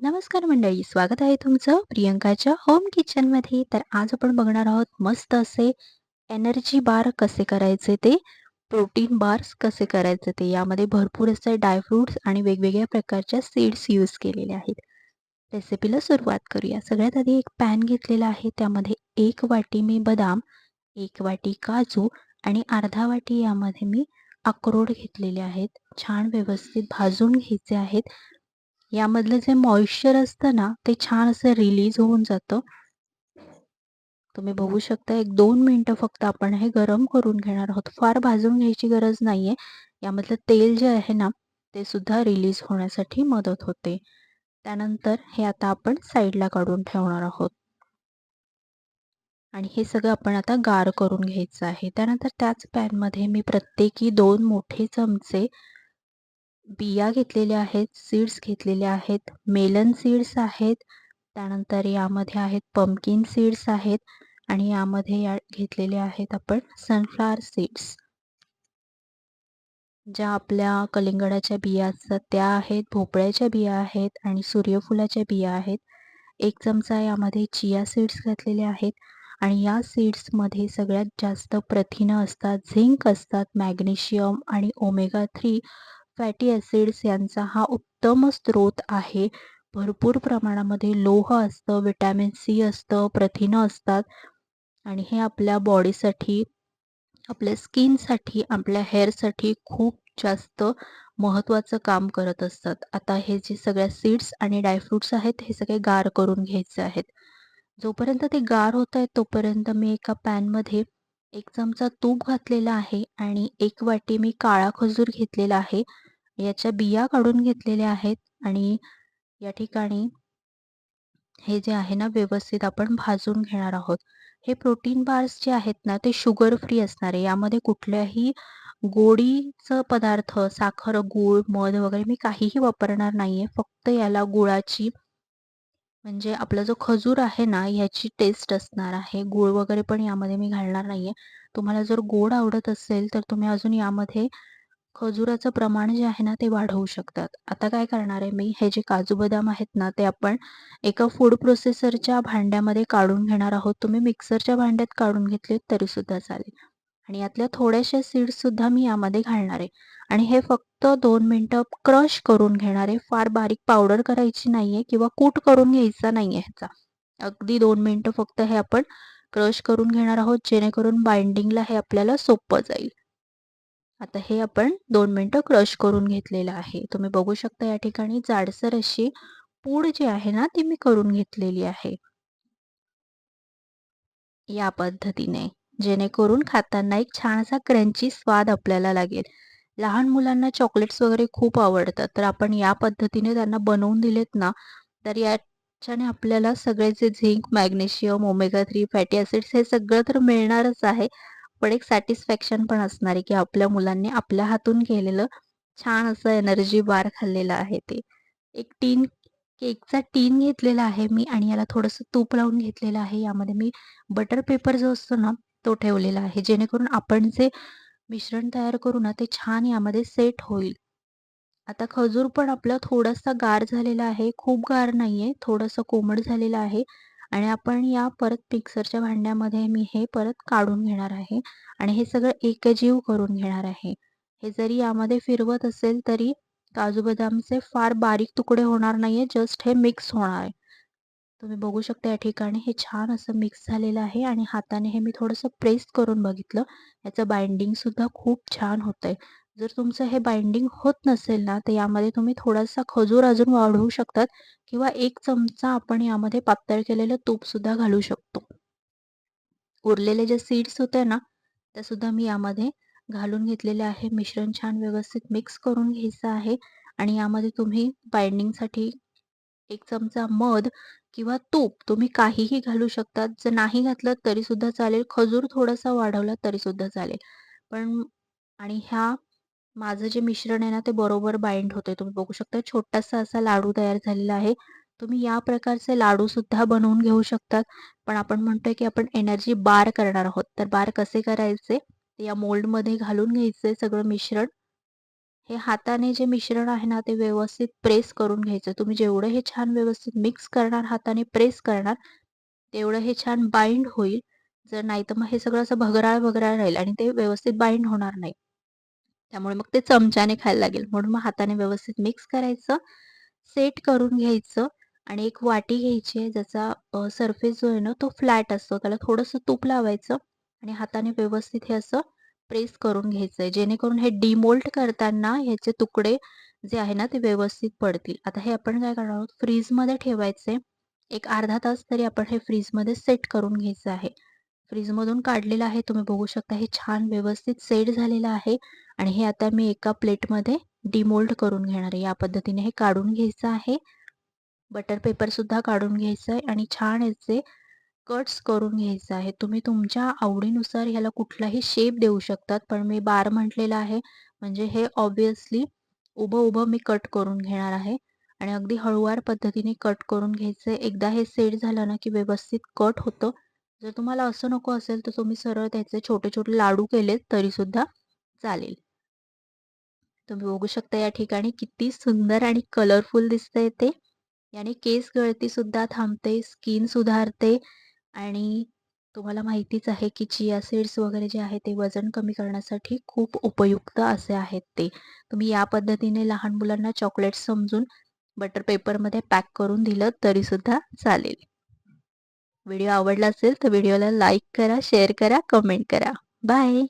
नमस्कार मंडळी स्वागत आहे तुमचं प्रियंकाच्या होम किचनमध्ये तर आज आपण बघणार आहोत मस्त असे एनर्जी बार कसे करायचे ते प्रोटीन बार्स कसे करायचे ते. यामध्ये भरपूर असे ड्रायफ्रूट्स आणि वेगवेगळ्या प्रकारच्या सीड्स यूज केलेले आहेत. रेसिपीला सुरुवात करूया. सगळ्यात आधी एक पॅन घेतलेला आहे. त्यामध्ये एक वाटी मी बदाम एक वाटी काजू आणि अर्धा वाटी यामध्ये मी अक्रोड घेतलेले आहेत. छान व्यवस्थित भाजून घ्यायचे आहेत. यामधलं जे मॉइश्चर असतं ना ते छान असं रिलीज होऊन जातं. तुम्ही बघू शकता एक दोन मिनटं फक्त आपण हे गरम करून घेणार आहोत. फार भाजून घ्यायची गरज नाहीये. यामधलं तेल जे आहे ना ते सुद्धा रिलीज होण्यासाठी मदत होते. त्यानंतर हे आता आपण साईडला काढून ठेवणार आहोत. आणि हे सगळं आपण आता गार करून घ्यायचं आहे. त्यानंतर त्याच पॅनमध्ये मी प्रत्येकी दोन मोठे चमचे बिया घेतलेल्या आहेत सीड्स घेतलेल्या आहेत मेलन सीड्स आहेत त्यानंतर यामध्ये आहेत पंपकिन सीड्स आहेत आणि यामध्ये या घेतलेले आहेत आपण सनफ्लावर सीड्स ज्या आपल्या कलिंगडाच्या बिया असतात त्या आहेत भोपळ्याच्या बिया आहेत आणि सूर्यफुलाच्या बिया आहेत. एक चमचा यामध्ये चिया सीड्स घातलेले आहेत आणि या सीड्समध्ये सगळ्यात जास्त प्रथिनं असतात झिंक असतात मॅग्नेशियम आणि ओमेगा थ्री फॅटी ॲसिड्स यांचा हा उत्तम स्रोत आहे. भरपूर प्रमाणामध्ये लोह असतं विटॅमिन सी असतं प्रथिनं असतात. आणि हे आपल्या बॉडीसाठी आपल्या स्किनसाठी आपल्या हेअरसाठी खूप जास्त महत्त्वाचं काम करत असतात. आता हे जे सगळ्या सीड्स आणि ड्रायफ्रूट्स आहेत हे सगळे गार करून घ्यायचे आहेत. जोपर्यंत ते गार होत आहेत तोपर्यंत मी एका पॅनमध्ये एक चमचा तूप घातलेला आहे आणि एक वाटी मी काळा खजूर घेतलेला आहे. याच्या बिया काढून घेतलेल्या आहेत आणि या ठिकाणी हे जे आहे ना व्यवस्थित आपण भाजून घेणार आहोत. हे प्रोटीन बार्स जे आहेत ना ते शुगर फ्री असणार आहे. यामध्ये कुठल्याही गोडीचं पदार्थ साखर गूळ मध वगैरे मी काहीही वापरणार नाहीये. फक्त याला गुळाची म्हणजे आपला जो खजूर आहे ना याची टेस्ट असणार आहे. गूळ वगैरे पण यामध्ये मी घालणार नाहीये. तुम्हाला जर गोड आवडत असेल तर तुम्ही अजून यामध्ये खजुराचं प्रमाण जे आहे ना ते वाढवू शकतात. आता काय करणार आहे मी? हे जे काजू बदाम आहेत ना ते आपण एका फूड प्रोसेसरच्या भांड्यामध्ये काढून घेणार आहोत. तुम्ही मिक्सरच्या भांड्यात काढून घेतले तरी सुद्धा चालेल. आणि यातल्या थोड्याशा सीड्स सुद्धा मी यामध्ये घालणार आहे. आणि हे फक्त दोन मिनटं क्रश करून घेणार आहे. फार बारीक पावडर करायची नाही आहे किंवा कूट करून घ्यायचा नाही आहे ह्याचा. अगदी दोन मिनटं फक्त हे आपण क्रश करून घेणार आहोत. जेणेकरून बाइंडिंगला हे आपल्याला सोपं जाईल. आता हे आपण दोन मिनटं क्रश करून घेतलेलं आहे. तुम्ही बघू शकता या ठिकाणी जाडसर अशी पूड जी आहे ना ती मी करून घेतलेली आहे. या पद्धतीने. जेणेकरून खाताना एक छान असा क्रंची स्वाद आपल्याला लागेल. लहान मुलांना चॉकलेट्स वगैरे खूप आवडतात. तर आपण या पद्धतीने त्यांना बनवून दिलेत ना तर याच्याने आपल्याला सगळे जे zinc magnesium omega three fatty acids हे सगळं तर मिळणारच आहे. पण एक सॅटिस्फॅक्शन पण असणार आहे की आपल्या मुलांनी आपल्या हातून केलेलं छान असं एनर्जी बार खाल्लेलं आहे ते. एक टीन केकचा टीन घेतलेला आहे मी आणि याला थोडंसं तूप लावून घेतलेलं आहे. यामध्ये मी बटर पेपर जो असतो ना तो ठेवलेला आहे. जेणेकरून आपण जे मिश्रण तयार करू ना ते छान यामध्ये सेट होईल. आता खजूर पण आपला थोडासा गार झालेला आहे. खूप गार नाहीये. थोडंसं कोमट झालेलं आहे. आणि आपण या परत मिक्सरच्या भांड्यामध्ये मी हे परत काढून घेणार आहे आणि हे सगळं एकजीव करून घेणार आहे. हे जरी यामध्ये फिरवत असेल तरी काजू बदामचे फार बारीक तुकडे होणार नाहीये जस्ट हे मिक्स होणार आहे. तुम्ही बघू शकता या ठिकाणी हे छान असं मिक्स झालेलं आहे आणि हाताने हे मी थोडंसं प्रेस करून बघितलं. याचं बाइंडिंग सुद्धा खूप छान होतंय. जर तुमचं हे बाइंडिंग होत नसेल ना तर यामध्ये तुम्ही थोडासा खजूर अजून वाढवू शकतात किंवा एक चमचा आपण यामध्ये पातळ केलेलं तूप सुद्धा घालू शकतो. उरलेले जे सीड्स होते ना ते सुद्धा मी यामध्ये घालून घेतलेले आहे. मिश्रण छान व्यवस्थित मिक्स करून घ्यायचं आहे आणि यामध्ये तुम्ही बाइंडिंगसाठी एक चमचा मध किंवा तूप तुम्ही काहीही घालू शकतात जर नाही घातलं तरी सुद्धा चालेल. खजूर थोडासा वाढवला तरी सुद्धा चालेल. पण आणि ह्या माझं जे मिश्रण आहे ना ते बरोबर बाइंड होते तुम्ही बघू शकता छोटासा असा लाडू तयार झालेला आहे. तुम्ही या प्रकारचे लाडू सुद्धा बनवून घेऊ शकतात. पण आपण म्हणतोय की आपण एनर्जी बार करणार आहोत. तर बार कसे करायचे? या मोल्डमध्ये घालून घ्यायचे सगळं मिश्रण. हे हाताने जे मिश्रण आहे ना ते व्यवस्थित प्रेस करून घ्यायचं. तुम्ही जेवढं हे छान व्यवस्थित मिक्स करणार हाताने प्रेस करणार तेवढं हे छान बाइंड होईल. जर नाही तर मग हे सगळं असं भगराळ भगराळ राहील आणि ते व्यवस्थित बाइंड होणार नाही. त्यामुळे मग ते चमच्याने खायला लागेल. म्हणून मग हाताने व्यवस्थित मिक्स करायचं सेट करून घ्यायचं आणि एक वाटी घ्यायची आहे ज्याचा सरफेस जो आहे ना तो फ्लॅट असतो. त्याला थोडंसं तूप लावायचं आणि हाताने व्यवस्थित हे असं प्रेस करून घ्यायचं आहे जेणेकरून हे डिमोल्ट करताना ह्याचे तुकडे जे आहे ना ते व्यवस्थित पडतील. आता हे आपण काय करणार आहोत? फ्रीजमध्ये ठेवायचे एक अर्धा तास तरी आपण हे फ्रीजमध्ये सेट करून घ्यायचं आहे. फ्रीजमधून काढलेलं आहे. तुम्ही बघू शकता हे छान व्यवस्थित सेट झालेलं आहे. आणि हे आता मी एका प्लेटमध्ये डिमोल्ड करून घेणार आहे. या पद्धतीने हे काढून घ्यायचं आहे. बटर पेपरसुद्धा काढून घ्यायचं आहे आणि छान याचे कट्स करून घ्यायचं आहे. तुम्ही तुमच्या आवडीनुसार ह्याला कुठलाही शेप देऊ शकतात. पण मी बार म्हटलेला आहे. म्हणजे हे ऑब्वियसली उभं उभं मी कट करून घेणार आहे. आणि अगदी हळूवार पद्धतीने कट करून घ्यायचं एकदा हे सेट झालं ना की व्यवस्थित कट होतं. जर तुम्हाला असं नको असेल तर तुम्ही सरळ त्याचे छोटे छोटे लाडू केलेत तरीसुद्धा चालेल. तुम्ही बघू शकता या ठिकाणी किती सुंदर आणि कलरफुल दिसतंय ते. याने केस गळती सुद्धा थांबते स्किन सुधारते आणि तुम्हाला माहितीच आहे की चिया सीड्स वगैरे जे आहे ते वजन कमी करण्यासाठी खूप उपयुक्त असे आहेत ते. तुम्ही या पद्धतीने लहान मुलांना चॉकलेट समजून बटर पेपरमध्ये पॅक करून दिलं तरीसुद्धा चालेल. व्हिडिओ आवडला असेल तर व्हिडिओला लाईक करा शेअर करा कमेंट करा. बाय.